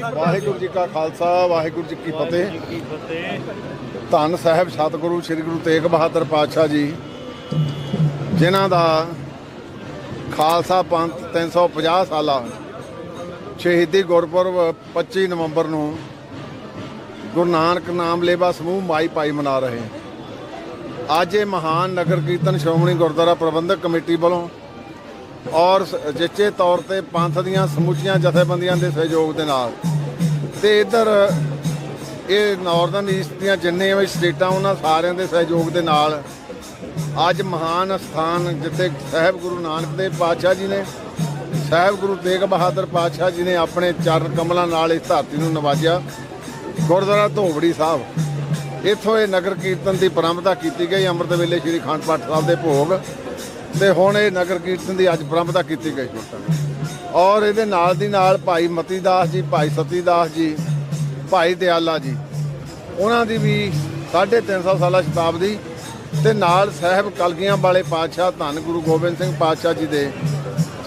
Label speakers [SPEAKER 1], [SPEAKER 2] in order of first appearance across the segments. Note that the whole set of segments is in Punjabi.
[SPEAKER 1] ਵਾਹਿਗੁਰੂ ਜੀ ਕਾ ਖਾਲਸਾ ਵਾਹਿਗੁਰੂ ਜੀ ਕੀ ਫਤਿਹ। ਧੰਨ ਸਾਹਿਬ ਸਤਿਗੁਰੂ ਸ੍ਰੀ ਗੁਰੂ ਤੇਗ ਬਹਾਦਰ ਪਾਤਸ਼ਾਹ ਜੀ ਜਿਨ੍ਹਾਂ ਦਾ ਖਾਲਸਾ ਪੰਥ 350 ਸਾਲਾ ਸ਼ਹੀਦੀ ਗੁਰਪੁਰਬ 25 ਨਵੰਬਰ ਨੂੰ ਗੁਰੂ ਨਾਨਕ ਨਾਮ ਲੇਵਾ ਸਮੂਹ ਮਾਈ ਪਾਈ ਮਨਾ ਰਹੇ। ਅੱਜ ਇਹ ਮਹਾਨ ਨਗਰ ਕੀਰਤਨ ਸ਼੍ਰੋਮਣੀ ਗੁਰਦੁਆਰਾ ਪ੍ਰਬੰਧਕ ਕਮੇਟੀ ਵੱਲੋਂ ਔਰ ਸ- ਜਿੱਚੇ ਤੌਰ ਤੇ ਪੰਥ ਦੀਆਂ ਸਮੁੱਚੀਆਂ ਜਥੇਬੰਦੀਆਂ ਦੇ ਸਹਿਯੋਗ ਦੇ ਨਾਲ। ਤੇ ਇੱਧਰ, ਇਹ ਨਾਰਥਰਨ ਈਸਟ ਦੀਆਂ ਜਿੰਨੇ ਵੀ ਸਟੇਟਾਂ, ਉਹਨਾਂ ਸਾਰਿਆਂ ਦੇ ਸਹਿਯੋਗ ਦੇ ਨਾਲ ਅੱਜ ਮਹਾਨ ਸਥਾਨ ਜਿੱਥੇ ਸਾਹਿਬ ਗੁਰੂ ਨਾਨਕ ਦੇਵ ਪਾਤਸ਼ਾਹ ਜੀ ਨੇ, ਸਾਹਿਬ ਗੁਰੂ ਤੇਗ ਬਹਾਦਰ ਪਾਤਸ਼ਾਹ ਜੀ ਨੇ ਆਪਣੇ ਚਰਨ ਕਮਲਾਂ ਨਾਲ ਇਸ ਧਰਤੀ ਨੂੰ ਨਵਾਜਿਆ, ਗੁਰਦੁਆਰਾ ਧੋਬੜੀ ਸਾਹਿਬ। ਇੱਥੋਂ ਇਹ ਨਗਰ ਕੀਰਤਨ ਦੀ ਪ੍ਰੰਪਰਾ ਕੀਤੀ ਗਈ, ਅੰਮ੍ਰਿਤ ਵੇਲੇ ਸ੍ਰੀ ਅਖੰਡ ਪਾਠ ਸਾਹਿਬ ਦੇ ਭੋਗ। ਤੇ ਹੁਣ ਇਹ ਨਗਰ ਕੀਰਤਨ ਦੀ ਅੱਜ ਪ੍ਰੰਪਰਾ ਕੀਤੀ ਗਈ ਔਰ ਇਹਦੇ ਨਾਲ ਦੀ ਨਾਲ ਭਾਈ ਮਤੀ ਦਾਸ ਜੀ, ਭਾਈ ਸਤੀ ਦਾਸ ਜੀ, ਭਾਈ ਦਿਆਲਾ ਜੀ, ਉਹਨਾਂ ਦੀ ਵੀ 350 ਸਾਲਾ ਸ਼ਤਾਬਦੀ ਤੇ ਨਾਲ ਸਾਹਿਬ ਕਲਗੀਆਂ ਵਾਲੇ ਪਾਤਸ਼ਾਹ ਧੰਨ ਗੁਰੂ ਗੋਬਿੰਦ ਸਿੰਘ ਪਾਤਸ਼ਾਹ ਜੀ ਦੇ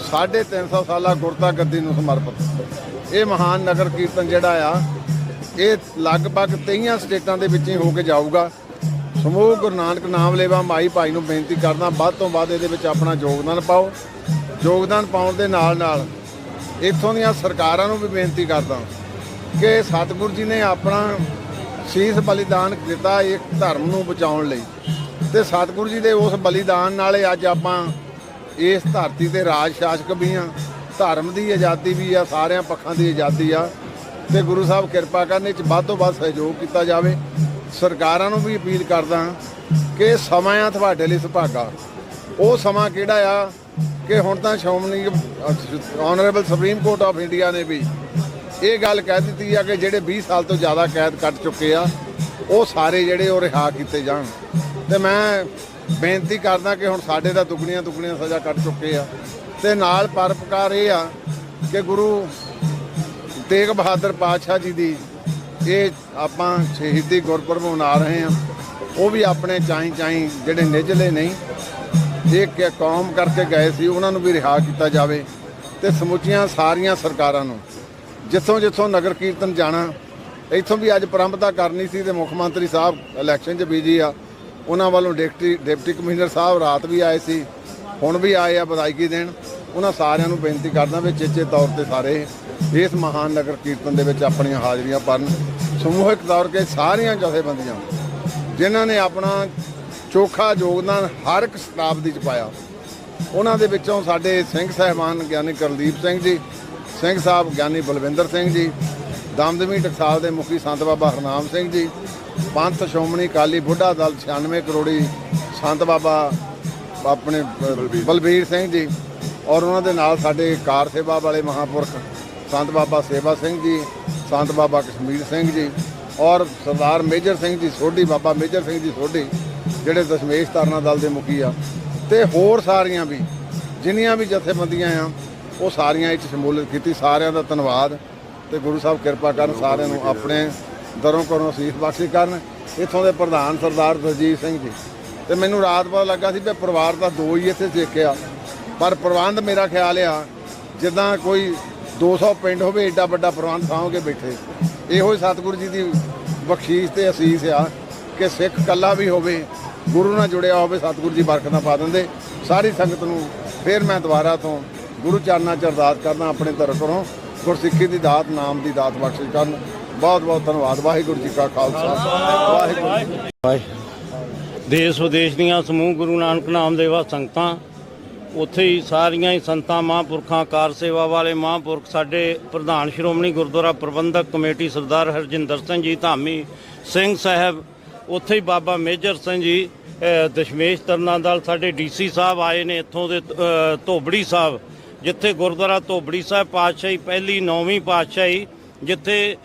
[SPEAKER 1] 350 ਸਾਲਾ ਗੁਰਤਾ ਗੱਦੀ ਨੂੰ ਸਮਰਪਿਤ। ਇਹ ਮਹਾਨ ਨਗਰ ਕੀਰਤਨ ਜਿਹੜਾ ਆ, ਇਹ ਲਗਭਗ 23 ਸਟੇਟਾਂ ਦੇ ਵਿੱਚ ਹੀ ਹੋ ਕੇ ਜਾਊਗਾ। ਸਮੂਹ ਗੁਰੂ ਨਾਨਕ ਨਾਮ ਲੇਵਾ ਮਾਈ ਭਾਈ ਨੂੰ ਬੇਨਤੀ ਕਰਦਾ, ਵੱਧ ਤੋਂ ਵੱਧ ਇਹਦੇ ਵਿੱਚ ਆਪਣਾ ਯੋਗਦਾਨ ਪਾਓ। ਯੋਗਦਾਨ ਪਾਉਣ ਦੇ ਨਾਲ ਨਾਲ ਇੱਥੋਂ ਦੀਆਂ ਸਰਕਾਰਾਂ ਨੂੰ ਵੀ ਬੇਨਤੀ ਕਰਦਾ ਕਿ ਸਤਿਗੁਰੂ ਜੀ ਨੇ ਆਪਣਾ ਸੀਸ ਬਲੀਦਾਨ ਦਿੱਤਾ ਇੱਕ ਧਰਮ ਨੂੰ ਬਚਾਉਣ ਲਈ। ਤੇ ਸਤਿਗੁਰੂ ਜੀ ਦੇ ਉਸ ਬਲੀਦਾਨ ਨਾਲੇ ਅੱਜ ਆਪਾਂ ਇਸ ਧਰਤੀ ਤੇ ਰਾਜ ਸ਼ਾਸਕ ਵੀ ਆ ਧਰਮ ਦੀ ਆਜ਼ਾਦੀ ਵੀ ਆ, ਸਾਰਿਆਂ ਪੱਖਾਂ ਦੀ ਆਜ਼ਾਦੀ ਆ। ਤੇ ਗੁਰੂ ਸਾਹਿਬ ਕਿਰਪਾ ਕਰਨ, ਇਹ ਚ ਵੱਧ ਤੋਂ ਵੱਧ ਸਹਿਯੋਗ ਕੀਤਾ ਜਾਵੇ। ਸਰਕਾਰਾਂ ਨੂੰ ਵੀ ਅਪੀਲ ਕਰਦਾ ਕਿ ਸਮਾਂ ਆ ਤੁਹਾਡੇ ਲਈ ਸੁਭਾਗਾ। ਉਹ ਸਮਾਂ ਕਿਹੜਾ ਆ ਕਿ ਹੁਣ ਤਾਂ Shiromani honourable supreme court of India ਨੇ ਵੀ ਇਹ ਗੱਲ ਕਹਿ ਦਿੱਤੀ ਆ ਕਿ ਜਿਹੜੇ 20 ਸਾਲ ਤੋਂ ਜ਼ਿਆਦਾ ਕੈਦ ਕੱਟ ਚੁੱਕੇ ਆ, ਉਹ ਸਾਰੇ ਜਿਹੜੇ ਉਹ ਰਿਹਾ ਕੀਤੇ ਜਾਣ। ਤੇ ਮੈਂ ਬੇਨਤੀ ਕਰਦਾ ਕਿ ਹੁਣ ਸਾਡੇ ਦਾ ਦੁਗਣੀਆਂ ਦੁਗਣੀਆਂ ਸਜ਼ਾ ਕੱਟ ਚੁੱਕੇ ਆ। ਤੇ ਨਾਲ ਪਰਪਕਾਰ ਇਹ ਆ ਕਿ ਗੁਰੂ ਤੇਗ ਬਹਾਦਰ ਪਾਤਸ਼ਾਹ ਜੀ ਦੀ ਇਹ ਆਪਾਂ ਸ਼ਹੀਦੀ ਗੁਰਪੁਰਬ ਮਨਾ ਰਹੇ ਹਾਂ। ਉਹ ਵੀ ਆਪਣੇ ਚਾਹੀ ਚਾਈ ਜਿਹੜੇ ਨਿਜਲੇ ਨਹੀਂ ਇੱਕ ਕੌਮ ਕਰਕੇ ਗਏ ਸੀ, ਉਹਨਾਂ ਨੂੰ ਵੀ ਰਿਹਾ ਕੀਤਾ ਜਾਵੇ ਤੇ ਸਮੁੱਚੀਆਂ ਸਾਰੀਆਂ ਸਰਕਾਰਾਂ ਨੂੰ, ਜਿੱਥੋਂ ਜਿੱਥੋਂ ਨਗਰ ਕੀਰਤਨ ਜਾਣਾ, ਇੱਥੋਂ ਵੀ ਅੱਜ ਪ੍ਰੰਭਤਾ ਕਰਨੀ ਸੀ ਤੇ ਮੁੱਖ ਮੰਤਰੀ ਸਾਹਿਬ ਇਲੈਕਸ਼ਨ 'ਚ ਬੀਜੀ ਆ, ਉਹਨਾਂ ਵੱਲੋਂ ਡਿਪਟੀ ਡਿਪਟੀ ਕਮਿਸ਼ਨਰ ਸਾਹਿਬ ਰਾਤ ਵੀ ਆਏ ਸੀ, ਹੁਣ ਵੀ ਆਏ ਆ ਵਧਾਈ ਦੇਣ, ਉਹਨਾਂ ਸਾਰਿਆਂ ਨੂੰ ਬੇਨਤੀ ਕਰਦਾ ਵੀ ਚੇਚੇ ਤੌਰ ਤੇ ਸਾਰੇ ਇਸ ਮਹਾਨ ਨਗਰ ਕੀਰਤਨ ਦੇ ਵਿੱਚ ਆਪਣੀਆਂ ਹਾਜ਼ਰੀਆਂ ਭਰਨ ਸਮੂਹਿਕ ਤੌਰ ਤੇ ਸਾਰੀਆਂ ਜਥੇਬੰਦੀਆਂ ਜਿਨ੍ਹਾਂ ਨੇ ਆਪਣਾ ਚੋਖਾ ਯੋਗਦਾਨ ਹਰ ਇੱਕ ਸ਼ਤਾਬਦੀ ਚ ਪਾਇਆ। ਉਹਨਾਂ ਦੇ ਵਿੱਚੋਂ ਸਾਡੇ ਸਿੰਘ ਸਹਿਬਾਨ ਗਿਆਨੀ ਕਰਦੀਪ ਸਿੰਘ ਜੀ ਸਿੰਘ ਸਾਹਿਬ ਗਿਆਨੀ ਬਲਵਿੰਦਰ ਸਿੰਘ ਜੀ ਦਮਦਮੀ ਟਕਸਾਲ ਦੇ ਮੁਖੀ ਸੰਤ ਬਾਬਾ ਹਰਨਾਮ ਸਿੰਘ ਜੀ ਪੰਥ ਸ਼੍ਰੋਮਣੀ ਅਕਾਲੀ ਬੁੱਢਾ ਦਲ 96 ਕਰੋੜੀ ਸੰਤ ਬਾਬਾ ਆਪਣੇ ਬਲਬੀਰ ਸਿੰਘ ਜੀ ਔਰ ਉਹਨਾਂ ਦੇ ਨਾਲ ਸਾਡੇ ਕਾਰ ਸੇਵਾ ਵਾਲੇ ਮਹਾਪੁਰਖ ਸੰਤ ਬਾਬਾ ਸੇਵਾ ਸਿੰਘ ਜੀ, ਸੰਤ ਬਾਬਾ ਕਸ਼ਮੀਰ ਸਿੰਘ ਜੀ ਔਰ ਸਰਦਾਰ ਮੇਜਰ ਸਿੰਘ ਜੀ ਸੋਢੀ, ਬਾਬਾ ਮੇਜਰ ਸਿੰਘ ਜੀ ਸੋਢੀ, ਜਿਹੜੇ ਦਸ਼ਮੇਸ਼ ਧਰਨਾ ਦਲ ਦੇ ਮੁਖੀ ਆ। ਤੇ ਹੋਰ ਸਾਰੀਆਂ ਵੀ, ਜਿੰਨੀਆਂ ਵੀ ਜਥੇਬੰਦੀਆਂ ਆ, ਉਹ ਸਾਰੀਆਂ ਇੱਥੇ ਸ਼ਮੂਲੀਅਤ ਕੀਤੀ। ਸਾਰਿਆਂ ਦਾ ਧੰਨਵਾਦ ਤੇ ਗੁਰੂ ਸਾਹਿਬ ਕਿਰਪਾ ਕਰਨ ਸਾਰਿਆਂ ਨੂੰ ਆਪਣੇ ਦਰੋਂ ਕਰੋ ਅਸੀਸ ਬਖਸ਼ੀ ਕਰਨ। ਇੱਥੋਂ ਦੇ ਪ੍ਰਧਾਨ ਸਰਦਾਰ ਦਰਜੀਤ ਸਿੰਘ ਜੀ। ਤੇ ਮੈਨੂੰ ਰਾਤ ਪਤਾ ਲੱਗਾ ਸੀ ਵੀ ਪਰਿਵਾਰ ਦਾ ਦੋ ਹੀ ਇੱਥੇ ਦੇਖਿਆ ਪਰ ਪ੍ਰਬੰਧ ਮੇਰਾ ਖਿਆਲ ਆ, ਜਿੱਦਾਂ ਕੋਈ 200 ਪਿੰਡ ਹੋਵੇ, ਏਡਾ ਵੱਡਾ ਪ੍ਰਬੰਧ ਸਾਂਭ ਕੇ ਬੈਠੇ। ਇਹੋ ਹੀ ਸਤਿਗੁਰੂ ਜੀ ਦੀ ਬਖਸ਼ੀਸ਼ ਤੇ ਅਸੀਸ ਆ ਕਿ ਸਿੱਖ ਕੱਲਾ ਵੀ ਹੋਵੇ, ਗੁਰੂ ਨਾਲ ਜੁੜਿਆ ਹੋਵੇ, ਸਤਿਗੁਰੂ ਜੀ ਬਰਕਤਾਂ ਪਾ ਦਿੰਦੇ। ਸਾਰੀ ਸੰਗਤ ਨੂੰ ਫਿਰ ਮੈਂ ਦੁਬਾਰਾ ਤੋਂ ਗੁਰੂ ਚਰਨਾਂ ਚ ਅਰਦਾਸ ਕਰਦਾ, ਆਪਣੇ ਤਰਫ ਤੋਂ ਗੁਰਸਿੱਖੀ ਦੀ ਦਾਤ, ਨਾਮ ਦੀ ਦਾਤ ਬਖਸ਼ਿਸ਼ ਕਰਨ। ਬਹੁਤ ਬਹੁਤ ਧੰਨਵਾਦ। ਵਾਹਿਗੁਰੂ ਜੀ ਕਾ ਖਾਲਸਾ। ਵਾਹਿਗੁਰੂ ਜੀ ਕੀ
[SPEAKER 2] ਦੇਸ਼ ਵਿਦੇਸ਼ ਦੀਆਂ ਸਮੂਹ ਗੁਰੂ ਨਾਨਕ ਨਾਮ ਦੇਵਾ ਸੰਗਤਾਂ ਉੱਥੇ ਹੀ ਸਾਰੀਆਂ ਹੀ ਸੰਤਾਂ, ਮਹਾਂਪੁਰਖਾਂ, ਕਾਰ ਸੇਵਾ ਵਾਲੇ, ਮਹਾਂਪੁਰਖ ਸਾਡੇ ਪ੍ਰਧਾਨ ਸ਼੍ਰੋਮਣੀ ਗੁਰਦੁਆਰਾ ਪ੍ਰਬੰਧਕ ਕਮੇਟੀ ਸਰਦਾਰ ਹਰਜਿੰਦਰ ਸਿੰਘ ਜੀ, ਧਾਮੀ ਸਿੰਘ ਸਾਹਿਬ, ਉੱਥੇ ਹੀ ਬਾਬਾ ਮੇਜਰ ਸਿੰਘ ਜੀ ਦਸ਼ਮੇਸ਼ ਤਰਨਾ ਦਲ ਸਾਡੇ ਡੀਸੀ ਸਾਹਿਬ ਆਏ ਨੇ ਇੱਥੋਂ ਦੇ ਧੋਬੜੀ ਸਾਹਿਬ, ਜਿੱਥੇ ਗੁਰਦੁਆਰਾ ਧੋਬੜੀ ਸਾਹਿਬ ਪਾਤਸ਼ਾਹੀ, ਪਹਿਲੀ ਨੌਵੀਂ ਪਾਤਸ਼ਾਹੀ, ਜਿੱਥੇ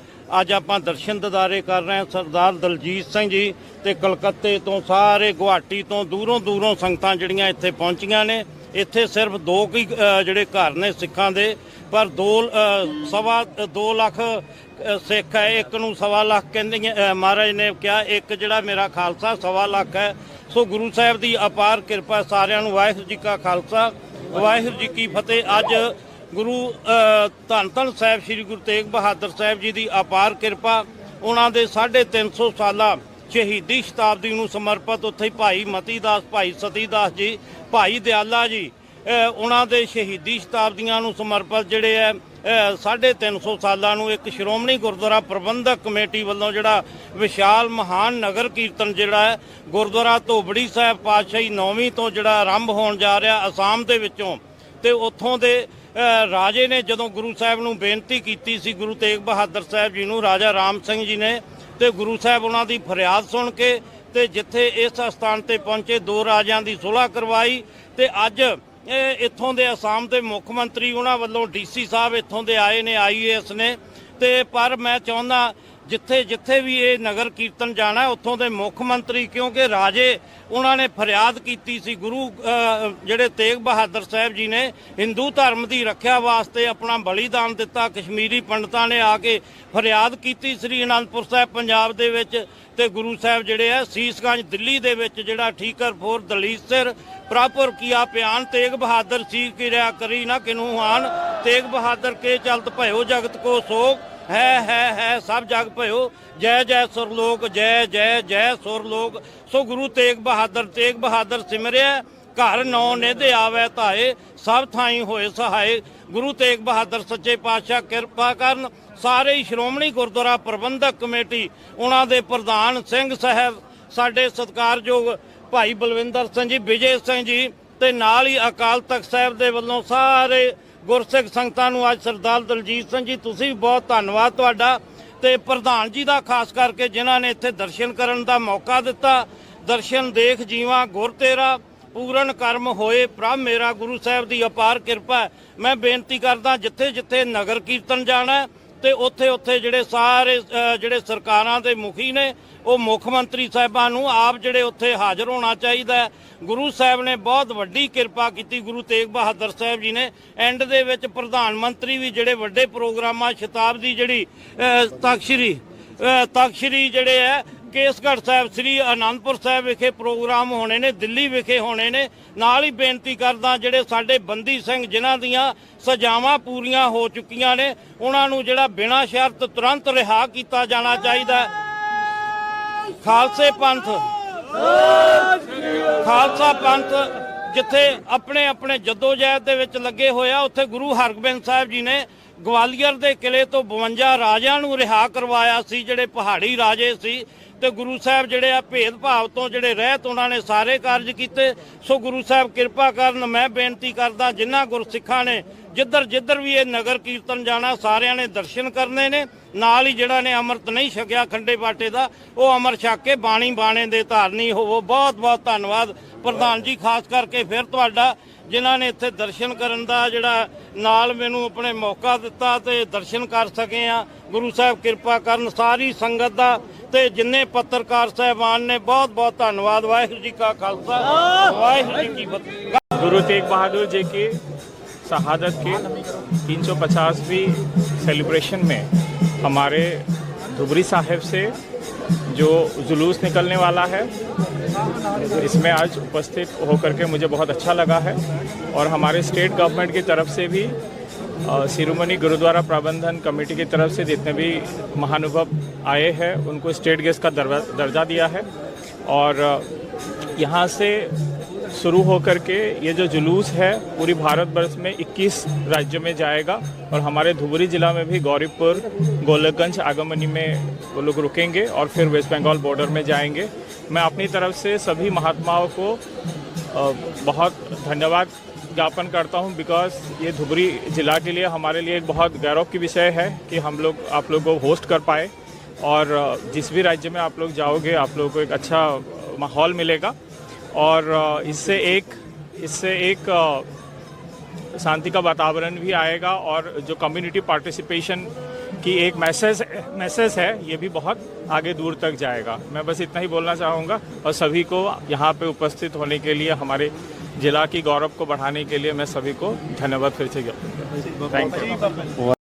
[SPEAKER 2] ਅੱਜ ਆਪਾਂ ਦਰਸ਼ਨ ਦਿਦਾਰੇ ਕਰ ਰਹੇ ਹਾਂ, ਸਰਦਾਰ ਦਲਜੀਤ ਸਿੰਘ ਜੀ ਤੇ ਕਲਕੱਤੇ ਤੋਂ ਸਾਰੇ ਗੁਹਾਟੀ ਤੋਂ ਦੂਰੋਂ ਦੂਰੋਂ ਸੰਗਤਾਂ ਜਿਹੜੀਆਂ ਇੱਥੇ ਪਹੁੰਚੀਆਂ ਨੇ। ਇੱਥੇ ਸਿਰਫ ਦੋ ਕੀ ਜਿਹੜੇ ਘਰ ਨੇ ਸਿੱਖਾਂ ਦੇ, ਪਰ ਦੋ ਸਵਾ 2 ਲੱਖ ਸਿੱਖ ਹੈ, ਇੱਕ ਨੂੰ ਸਵਾ ਲੱਖ ਕਹਿੰਦੇ ਮਹਾਰਾਜ ਨੇ ਕਿਹਾ, ਇੱਕ ਜਿਹੜਾ ਮੇਰਾ ਖਾਲਸਾ ਸਵਾ ਲੱਖ ਹੈ। ਸੋ ਗੁਰੂ ਸਾਹਿਬ ਦੀ ਅਪਾਰ ਕਿਰਪਾ ਸਾਰਿਆਂ ਨੂੰ, ਵਾਹਿਗੁਰੂ ਜੀ ਕਾ ਖਾਲਸਾ, ਵਾਹਿਗੁਰੂ ਜੀ ਕੀ ਫਤਿਹ। ਅੱਜ ਗੁਰੂ ਧੰਨ ਧੰਨ ਸਾਹਿਬ, ਸ੍ਰੀ ਗੁਰੂ ਤੇਗ ਬਹਾਦਰ ਸਾਹਿਬ ਜੀ ਦੀ ਅਪਾਰ ਕਿਰਪਾ, ਉਹਨਾਂ ਦੇ 350 ਸਾਲਾ ਸ਼ਹੀਦੀ ਸ਼ਤਾਬਦੀ ਨੂੰ ਸਮਰਪਿਤ ਉੱਥੇ ਭਾਈ ਮਤੀ ਦਾਸ ਭਾਈ ਸਤੀ ਦਾਸ ਜੀ ਭਾਈ ਦਿਆਲਾ ਜੀ ਉਹਨਾਂ ਦੇ ਸ਼ਹੀਦੀ ਸ਼ਤਾਬਦੀਆਂ ਨੂੰ ਸਮਰਪਿਤ ਜਿਹੜੇ ਹੈ ਅ, 350 ਸਾਲਾਂ ਨੂੰ ਇੱਕ ਸ਼੍ਰੋਮਣੀ ਗੁਰਦੁਆਰਾ ਪ੍ਰਬੰਧਕ ਕਮੇਟੀ ਵੱਲੋਂ ਜਿਹੜਾ ਵਿਸ਼ਾਲ ਮਹਾਨ ਨਗਰ ਕੀਰਤਨ ਜਿਹੜਾ ਹੈ ਗੁਰਦੁਆਰਾ ਧੋਬੜੀ ਸਾਹਿਬ ਪਾਤਸ਼ਾਹੀ ਨੌਵੀਂ ਤੋਂ ਜਿਹੜਾ ਆਰੰਭ ਹੋਣ ਜਾ ਰਿਹਾ ਅਸਾਮ ਦੇ ਵਿੱਚੋਂ। ਤੇ ਉੱਥੋਂ ਦੇ ਰਾਜੇ ਨੇ ਜਦੋਂ ਗੁਰੂ ਸਾਹਿਬ ਨੂੰ ਬੇਨਤੀ ਕੀਤੀ ਸੀ ਗੁਰੂ ਤੇਗ ਬਹਾਦਰ ਸਾਹਿਬ ਜੀ ਨੂੰ ਰਾਜਾ ਰਾਮ ਸਿੰਘ ਜੀ ਨੇ ਤੇ ਗੁਰੂ ਸਾਹਿਬ ਉਹਨਾਂ ਦੀ ਫਰਿਆਦ ਸੁਣ ਕੇ ਤੇ ਜਿੱਥੇ ਇਸ ਸਥਾਨ ਤੇ ਪਹੁੰਚੇ, ਦੋ ਰਾਜਿਆਂ ਦੀ ਸੁਲ੍ਹਾ ਕਰਵਾਈ ਤੇ ਅੱਜ ਇੱਥੋਂ ਦੇ ਅਸਾਮ ਦੇ ਮੁੱਖ ਮੰਤਰੀ ਉਹਨਾਂ ਵੱਲੋਂ ਡੀਸੀ ਸਾਹਿਬ ਇੱਥੋਂ ਦੇ ਆਏ ਨੇ ਆਈਏਐਸ ਨੇ ਤੇ ਪਰ ਮੈਂ ਚਾਹੁੰਦਾ ਜਿੱਥੇ ਜਿੱਥੇ ਵੀ ਇਹ ਨਗਰ ਕੀਰਤਨ ਜਾਣਾ ਉੱਥੋਂ ਦੇ ਮੁੱਖ ਮੰਤਰੀ, ਕਿਉਂਕਿ ਰਾਜੇ ਉਹਨਾਂ ਨੇ ਫਰਿਆਦ ਕੀਤੀ ਸੀ, ਗੁਰੂ ਜਿਹੜੇ ਤੇਗ ਬਹਾਦਰ ਸਾਹਿਬ ਜੀ ਨੇ ਹਿੰਦੂ ਧਰਮ ਦੀ ਰੱਖਿਆ ਵਾਸਤੇ ਆਪਣਾ ਬਲੀਦਾਨ ਦਿੱਤਾ, ਕਸ਼ਮੀਰੀ ਪੰਡਤਾਂ ਨੇ ਆ ਕੇ ਫਰਿਆਦ ਕੀਤੀ ਸ੍ਰੀ ਅਨੰਦਪੁਰ ਸਾਹਿਬ ਪੰਜਾਬ ਦੇ ਵਿੱਚ ਤੇ ਗੁਰੂ ਸਾਹਿਬ ਜਿਹੜੇ ਆ, ਸੀਸਗੰਜ, ਦਿੱਲੀ ਦੇ ਵਿੱਚ ਜਿਹੜਾ ਠੀਕਰ ਫੋਰ ਦਲੀਤ ਸਿਰ ਪ੍ਰਾਪਰ ਕੀਆ ਪਿਆਨ, ਤੇਗ ਬਹਾਦਰ ਸੀ, ਕਿਰਿਆ ਕਰੀ ਨਾ ਕਿਨੂੰ ਹਾਨ, ਤੇਗ ਬਹਾਦਰ ਕੇ ਚਲਤ ਭਇਓ ਜਗਤ ਕੋ ਸੋਗ ਹੈ ਹੈ ਹੈ, ਸਭ ਜਗ ਭਇਓ। ਜੈ ਜੈ ਸੁਰਲੋਕ, ਜੈ ਜੈ ਜੈ ਸੁਰਲੋਕ। ਸੋ ਗੁਰੂ ਤੇਗ ਬਹਾਦਰ ਤੇਗ ਬਹਾਦਰ ਸਿਮਰਿਆ, ਘਰ ਨੌ ਨਿਧੇ ਆਵੇ ਧਾਏ, ਸਭ ਥਾਈ ਹੋਏ ਸਹਾਏ। ਗੁਰੂ ਤੇਗ ਬਹਾਦਰ ਸੱਚੇ ਪਾਤਸ਼ਾਹ, ਕਿਰਪਾ ਕਰਨ, ਸਾਰੇ ਹੀ ਸ਼੍ਰੋਮਣੀ ਗੁਰਦੁਆਰਾ ਪ੍ਰਬੰਧਕ ਕਮੇਟੀ, ਉਹਨਾਂ ਦੇ ਪ੍ਰਧਾਨ ਸਿੰਘ ਸਾਹਿਬ, ਸਾਡੇ ਸਤਿਕਾਰਯੋਗ ਭਾਈ ਬਲਵਿੰਦਰ ਸਿੰਘ ਜੀ, ਵਿਜੇ ਸਿੰਘ ਜੀ, ਤੇ ਨਾਲ ਹੀ ਅਕਾਲ ਤਖਤ ਸਾਹਿਬ ਦੇ ਵੱਲੋਂ ਸਾਰੇ ਗੁਰਸਿੱਖ ਸੰਗਤਾਂ ਨੂੰ ਅੱਜ ਸਰਦਾਰ ਦਲਜੀਤ ਸਿੰਘ ਜੀ ਤੁਸੀਂ ਵੀ ਬਹੁਤ ਧੰਨਵਾਦ ਤੁਹਾਡਾ ਤੇ ਪ੍ਰਧਾਨ ਜੀ ਦਾ ਖਾਸ ਕਰਕੇ ਜਿਨ੍ਹਾਂ ਨੇ ਇੱਥੇ ਦਰਸ਼ਨ ਕਰਨ ਦਾ ਮੌਕਾ ਦਿੱਤਾ। ਦਰਸ਼ਨ ਦੇਖ ਜੀਵਾ ਗੁਰ ਤੇਰਾ ਪੂਰਨ ਕਰਮ ਹੋਏ ਪ੍ਰਭ ਮੇਰਾ ਗੁਰੂ ਸਾਹਿਬ ਦੀ ਅਪਾਰ ਕਿਰਪਾ ਮੈਂ ਬੇਨਤੀ ਕਰਦਾ ਜਿੱਥੇ ਜਿੱਥੇ ਨਗਰ ਕੀਰਤਨ ਜਾਣਾ ਹੈ, ਤੇ ਉੱਥੇ ਉੱਥੇ ਜਿਹੜੇ ਸਾਰੇ ਜਿਹੜੇ ਸਰਕਾਰਾਂ ਦੇ ਮੁਖੀ ਨੇ ਉਹ ਮੁੱਖ ਮੰਤਰੀ ਸਾਹਿਬਾਂ ਨੂੰ ਆਪ ਜਿਹੜੇ ਉੱਥੇ ਹਾਜ਼ਰ ਹੋਣਾ ਚਾਹੀਦਾ ਗੁਰੂ ਸਾਹਿਬ ਨੇ ਬਹੁਤ ਵੱਡੀ ਕਿਰਪਾ ਕੀਤੀ ਗੁਰੂ ਤੇਗ ਬਹਾਦਰ ਸਾਹਿਬ ਜੀ ਨੇ। ਐਂਡ ਦੇ ਵਿੱਚ ਪ੍ਰਧਾਨ ਮੰਤਰੀ ਵੀ ਜਿਹੜੇ ਵੱਡੇ ਪ੍ਰੋਗਰਾਮਾਂ ਸ਼ਤਾਬਦੀ ਜਿਹੜੀ ਅ, ਤਖਸ਼ਰੀ ਜਿਹੜੇ ਹੈ ਕੇਸਗੜ੍ਹ ਸਾਹਿਬ ਸ੍ਰੀ ਅਨੰਦਪੁਰ ਸਾਹਿਬ ਵਿਖੇ ਪ੍ਰੋਗਰਾਮ ਹੋਣੇ ਨੇ ਦਿੱਲੀ ਵਿਖੇ ਹੋਣੇ ਨੇ। ਨਾਲ ਹੀ ਬੇਨਤੀ ਕਰਦਾ ਜਿਹੜੇ ਸਾਡੇ ਬੰਦੀ ਸਿੰਘ ਜਿਨ੍ਹਾਂ ਦੀਆਂ ਸਜ਼ਾਵਾਂ ਪੂਰੀਆਂ ਹੋ ਚੁੱਕੀਆਂ ਨੇ ਉਹਨਾਂ ਨੂੰ ਜਿਹੜਾ ਬਿਨਾਂ ਸ਼ਰਤ ਤੁਰੰਤ ਰਿਹਾ ਕੀਤਾ ਜਾਣਾ ਚਾਹੀਦਾ ਹੈ। ਖਾਲਸੇ ਪੰਥ। ਖਾਲਸਾ ਪੰਥ ਜਿੱਥੇ ਆਪਣੇ ਆਪਣੇ ਜਦੋਜਹਿਦ ਦੇ ਵਿੱਚ ਲੱਗੇ ਹੋਇਆ ਉੱਥੇ ਗੁਰੂ ਹਰਗੋਬਿੰਦ ਸਾਹਿਬ ਜੀ ਨੇ ਗਵਾਲੀਅਰ ਦੇ ਕਿਲੇ ਤੋਂ 52 ਰਾਜਿਆਂ ਨੂੰ ਰਿਹਾ ਕਰਵਾਇਆ ਸੀ, ਜਿਹੜੇ ਪਹਾੜੀ ਰਾਜੇ ਸੀ ਤੇ ਗੁਰੂ ਸਾਹਿਬ ਜਿਹੜੇ ਆ ਭੇਦਭਾਵ ਤੋਂ ਜਿਹੜੇ ਰਹਿਤ ਉਹਨਾਂ ਨੇ ਸਾਰੇ ਕਾਰਜ ਕੀਤੇ। ਸੋ ਗੁਰੂ ਸਾਹਿਬ ਕਿਰਪਾ ਕਰਨ, ਮੈਂ ਬੇਨਤੀ ਕਰਦਾ ਜਿਨ੍ਹਾਂ ਗੁਰਸਿੱਖਾਂ ਨੇ ਜਿੱਧਰ ਜਿੱਧਰ ਵੀ ਇਹ ਨਗਰ ਕੀਰਤਨ ਜਾਣਾ, ਸਾਰਿਆਂ ਨੇ ਦਰਸ਼ਨ ਕਰਨੇ ਨੇ। ਨਾਲ ਹੀ ਜਿਹੜਾ ਨੇ ਅੰਮ੍ਰਿਤ ਨਹੀਂ ਛਕਿਆ ਖੰਡੇ ਬਾਟੇ ਦਾ ਉਹ ਅਮਰ ਛਕ ਕੇ ਬਾਣੀ ਬਾਣੇ ਦੇ ਧਾਰਨੀ ਹੋਵੋ ਬਹੁਤ ਬਹੁਤ ਧੰਨਵਾਦ ਪ੍ਰਧਾਨ ਜੀ ਖਾਸ ਕਰਕੇ ਫਿਰ ਤੁਹਾਡਾ ਜਿਨ੍ਹਾਂ ਨੇ ਇੱਥੇ ਦਰਸ਼ਨ ਕਰਨ ਦਾ ਜਿਹੜਾ ਨਾਲ ਮੈਨੂੰ ਆਪਣੇ ਮੌਕਾ ਦਿੱਤਾ ਤੇ ਦਰਸ਼ਨ ਕਰ ਸਕੇ ਆ ਗੁਰੂ ਸਾਹਿਬ ਕਿਰਪਾ ਕਰਨ ਸਾਰੀ ਸੰਗਤ ਦਾ ਤੇ ਜਿੰਨੇ ਪੱਤਰਕਾਰ ਸਹਿਬਾਨ ਨੇ ਬਹੁਤ ਬਹੁਤ ਧੰਨਵਾਦ ਵਾਹਿਗੁਰੂ ਜੀ ਕਾ ਖਾਲਸਾ ਵਾਹਿਗੁਰੂ ਜੀ ਕੀ ਫਤਿਹ
[SPEAKER 3] गुरु तेग बहादुर जी की शहादत के 350वीं सेलिब्रेशन में हमारे धुबरी साहिब से जो जुलूस निकलने वाला है, इसमें आज उपस्थित होकर के मुझे बहुत अच्छा लगा है और हमारे स्टेट गवर्नमेंट की तरफ़ से भी शिरोमणि गुरुद्वारा प्रबंधन कमेटी की तरफ़ से जितने भी महानुभव आए हैं, उनको स्टेट गेस्ट का दर्जा दिया है। और यहाँ से शुरू होकर के ये जो जुलूस है, पूरी भारतवर्ष में 21 राज्यों में जाएगा और हमारे धुबरी जिला में भी गौरीपुर, गोलकगंज, आगमनी में वो लोग रुकेंगे और फिर वेस्ट बंगाल बॉर्डर में जाएँगे। मैं अपनी तरफ़ से सभी महात्माओं को बहुत धन्यवाद ज्ञापन करता हूँ बिकॉज़ ये धुबरी जिला के लिए हमारे लिए एक बहुत गौरव की विषय है कि हम लोग, आप लोग को होस्ट कर पाए और जिस भी राज्य में आप लोग जाओगे, आप लोगों को एक अच्छा माहौल मिलेगा। और इससे एक इससे एक शांति का वातावरण भी आएगा और जो कम्युनिटी पार्टिसिपेशन की एक मैसेज मैसेज है ये भी बहुत आगे दूर तक जाएगा। मैं बस इतना ही बोलना चाहूँगा और सभी को यहाँ पे उपस्थित होने के लिए हमारे जिला की गौरव को बढ़ाने के लिए मैं सभी को धन्यवाद फिर से। Thank you